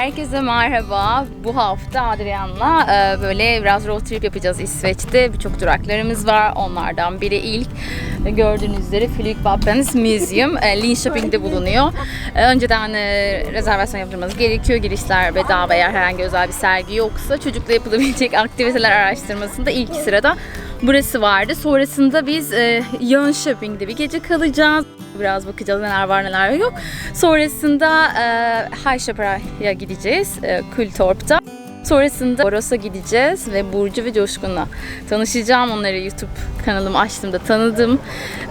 herkese merhaba. Bu hafta Adrian'la e, böyle biraz road trip yapacağız İsveç'te. Birçok duraklarımız var. Onlardan biri ilk gördüğünüz üzere Flygvapens Museum e, Linköping'de bulunuyor. E, önceden e, rezervasyon yaptırmanız gerekiyor. Girişler bedava eğer herhangi özel bir sergi yoksa çocukla yapılabilecek aktiviteler araştırmasında ilk sırada burası vardı. Sonrasında biz e, Jönköping'de bir gece kalacağız. Biraz bakacağız neler var neler yok. Sonrasında e, Hayşapura'ya gideceğiz. E, Kultorp'ta. Sonrasında Boros'a gideceğiz ve Burcu ve Coşkun'la tanışacağım. Onları YouTube kanalımı açtığımda tanıdım.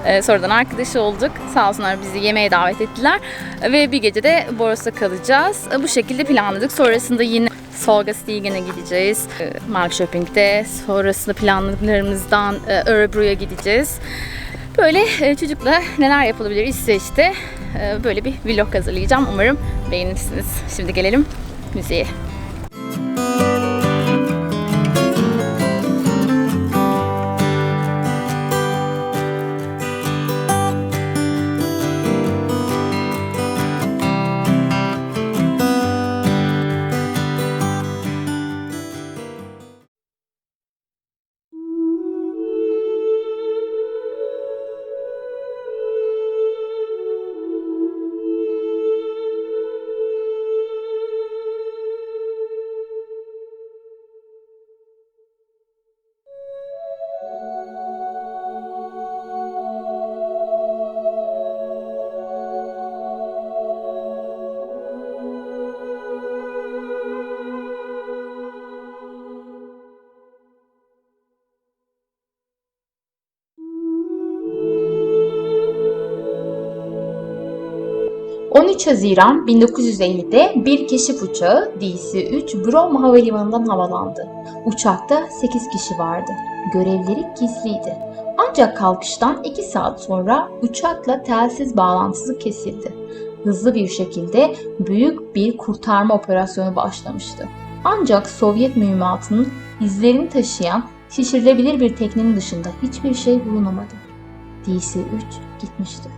E, sonradan arkadaş olduk. Sağ olsunlar bizi yemeğe davet ettiler. Ve bir gece de Boros'ta kalacağız. E, bu şekilde planladık. Sonrasında yine Solga Stigen'e gideceğiz. E, Malköping'de. Sonrasında planlarımızdan e, Örebro'ya gideceğiz. Böyle e, çocukla neler yapılabilir İsveç'te e, böyle bir vlog hazırlayacağım. Umarım beğenirsiniz. Şimdi gelelim müziğe. ...13 Haziran 1950'de bir keşif uçağı DC-3 Brom Havalimanı'ndan havalandı. Uçakta 8 kişi vardı. Görevleri gizliydi. Ancak kalkıştan 2 saat sonra uçakla telsiz bağlantısı kesildi. Hızlı bir şekilde büyük bir kurtarma operasyonu başlamıştı. Ancak Sovyet mühimmatının izlerini taşıyan şişirilebilir bir teknenin dışında hiçbir şey bulunamadı. DC-3 gitmişti.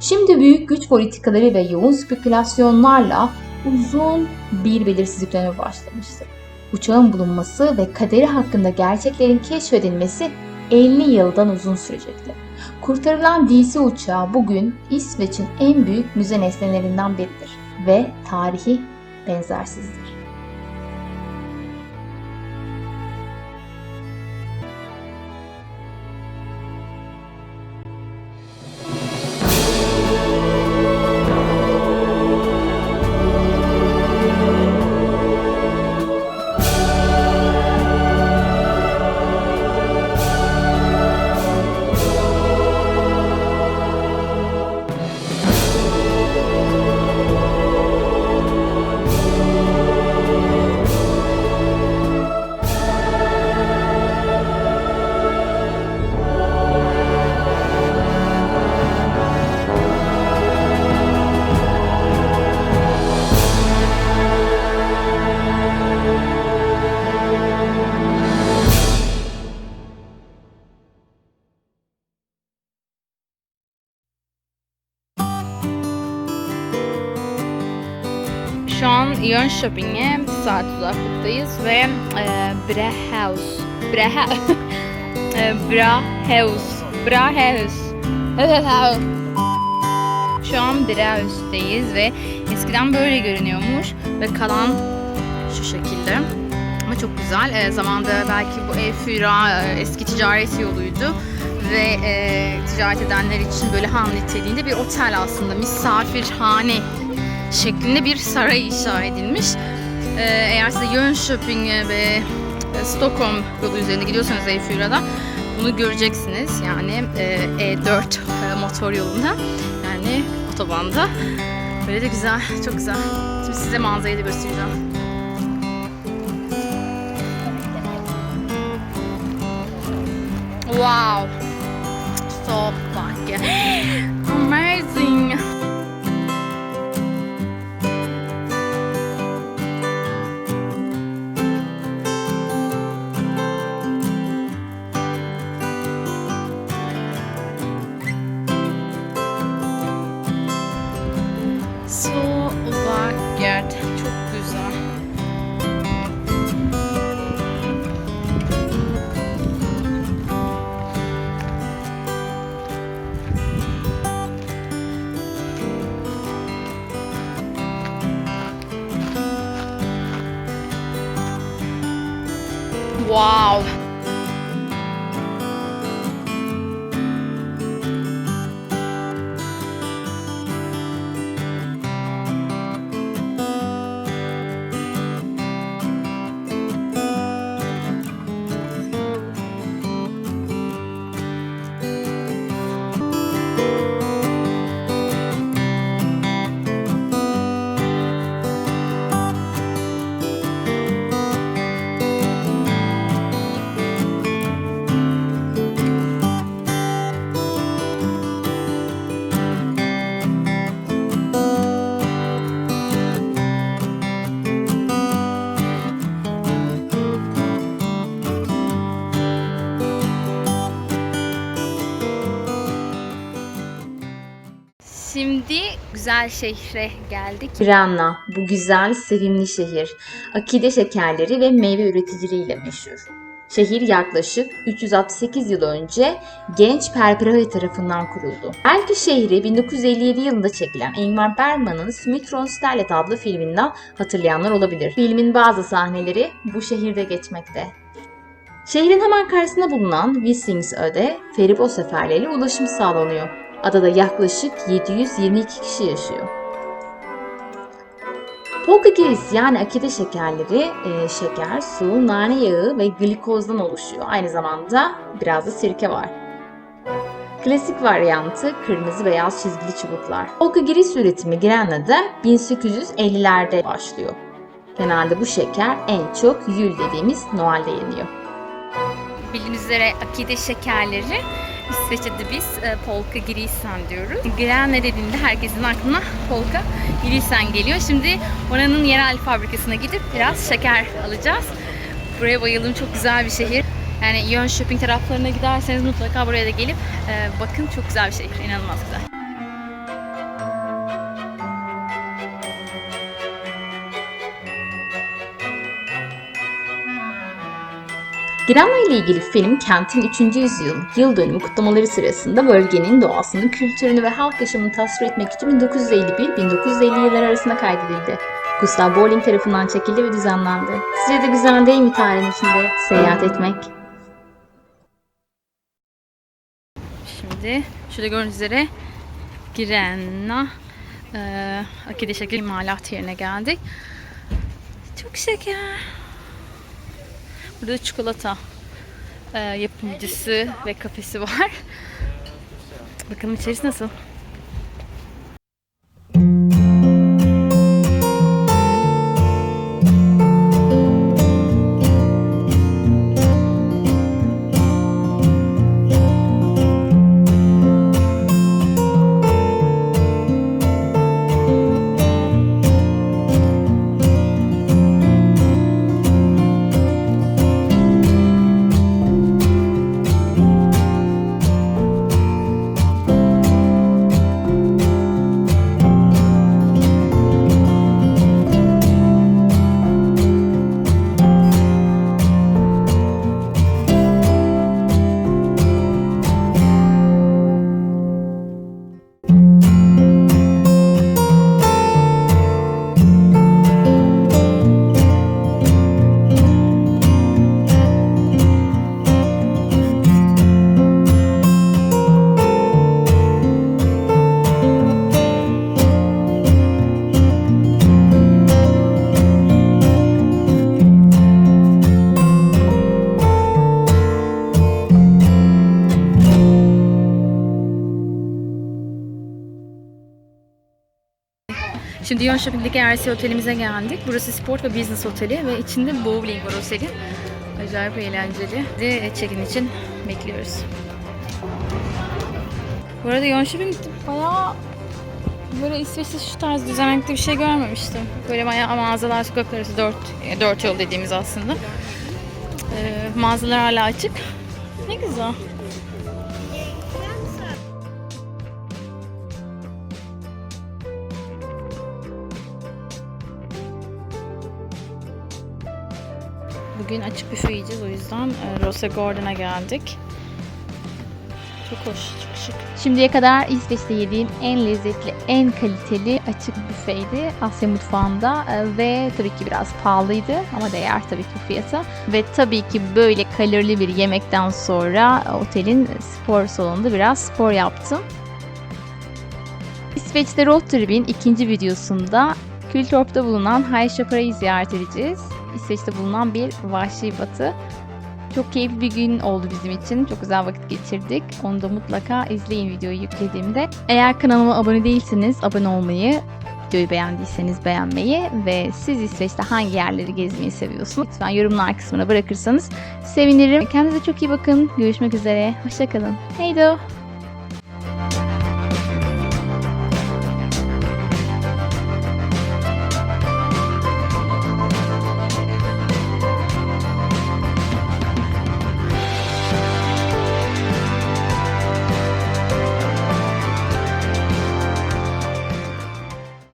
Şimdi büyük güç politikaları ve yoğun spekülasyonlarla uzun bir belirsizlik dönemi başlamıştı. Uçağın bulunması ve kaderi hakkında gerçeklerin keşfedilmesi 50 yıldan uzun sürecekti. Kurtarılan DC uçağı bugün İsveç'in en büyük müze nesnelerinden biridir ve tarihi benzersizdir. Jönköping'e bir saat uzaklıktayız ve e, Brahaus Braha e, Brahaus Brahaus Şu an Brahaus'teyiz ve eskiden böyle görünüyormuş ve kalan şu şekilde. Ama çok güzel. E, zamanda belki bu Efira e, eski ticaret yoluydu ve e, ticaret edenler için böyle han niteliğinde bir otel aslında misafirhane şeklinde bir saray inşa edilmiş. Ee, eğer size Jönköping ve e, Stockholm yolu üzerinde gidiyorsanız Eyfura'da bunu göreceksiniz. Yani e, E4 e, motor yolunda yani otobanda. Böyle de güzel, çok güzel. Şimdi size manzarayı da göstereceğim. Wow! So fucking So Så vackert. Çok güzel. Wow. Şimdi güzel şehre geldik. Tirana, bu güzel, sevimli şehir, akide şekerleri ve meyve üreticiliğiyle meşhur. Şehir yaklaşık 368 yıl önce genç Perperavi tarafından kuruldu. Belki şehri 1957 yılında çekilen Ingmar Bergman'ın Smith Sterlet adlı filminden hatırlayanlar olabilir. Filmin bazı sahneleri bu şehirde geçmekte. Şehrin hemen karşısında bulunan Visingsö'de feribot seferleriyle ulaşım sağlanıyor. Adada yaklaşık 722 kişi yaşıyor. Polka giris yani akide şekerleri e, şeker, su, nane yağı ve glikozdan oluşuyor. Aynı zamanda biraz da sirke var. Klasik varyantı kırmızı beyaz çizgili çubuklar. Polka giris üretimi Grenada'da 1850'lerde başlıyor. Genelde bu şeker en çok yül dediğimiz Noel'de yeniyor. Bildiğiniz üzere akide şekerleri İsveç'te biz e, polka grisen diyoruz. Gren ne dediğinde herkesin aklına polka grisen geliyor. Şimdi oranın yerel fabrikasına gidip biraz şeker alacağız. Buraya bayıldım. Çok güzel bir şehir. Yani Yön Shopping taraflarına giderseniz mutlaka buraya da gelip e, bakın. Çok güzel bir şehir. İnanılmaz güzel. Girana ile ilgili film kentin 3. yüzyıl yıl dönümü kutlamaları sırasında bölgenin doğasını, kültürünü ve halk yaşamını tasvir etmek için 1951-1950 yıllar arasında kaydedildi. Gustav Bowling tarafından çekildi ve düzenlendi. Sizce de güzel değil mi tarihin içinde seyahat etmek? Şimdi şurada gördüğünüz üzere Girenna e, Akide şeker imalat yerine geldik. Çok şeker. Burada çikolata e, yapımcısı ve kafesi var. Bakalım içerisi nasıl? Şimdi Yon Shopping'deki RC otelimize geldik. Burası sport ve business oteli ve içinde bowling var otelin. Acayip eğlenceli. Ve check-in için bekliyoruz. Bu arada Yon Shopping bayağı böyle İsveç'te şu tarz düzenlikli bir şey görmemiştim. Böyle bayağı mağazalar sokak arası dört, e, dört yol dediğimiz aslında. Ee, mağazalar hala açık. Ne güzel. Bugün açık büfe yiyeceğiz o yüzden e, Rosa Gordon'a geldik. Çok hoş, çok şık. Şimdiye kadar İsveç'te yediğim en lezzetli, en kaliteli açık büfeydi Asya mutfağında e, ve tabii ki biraz pahalıydı ama değer tabii ki fiyata. Ve tabii ki böyle kalorili bir yemekten sonra otelin spor salonunda biraz spor yaptım. İsveç'te road trip'in ikinci videosunda Kültorp'ta bulunan Hayşapara'yı ziyaret edeceğiz. İsveç'te bulunan bir vahşi batı. Çok keyifli bir gün oldu bizim için. Çok güzel vakit geçirdik. Onu da mutlaka izleyin videoyu yüklediğimde. Eğer kanalıma abone değilseniz abone olmayı, videoyu beğendiyseniz beğenmeyi ve siz İsveç'te hangi yerleri gezmeyi seviyorsunuz? Lütfen yorumlar kısmına bırakırsanız sevinirim. Kendinize çok iyi bakın. Görüşmek üzere. Hoşçakalın. Heydo.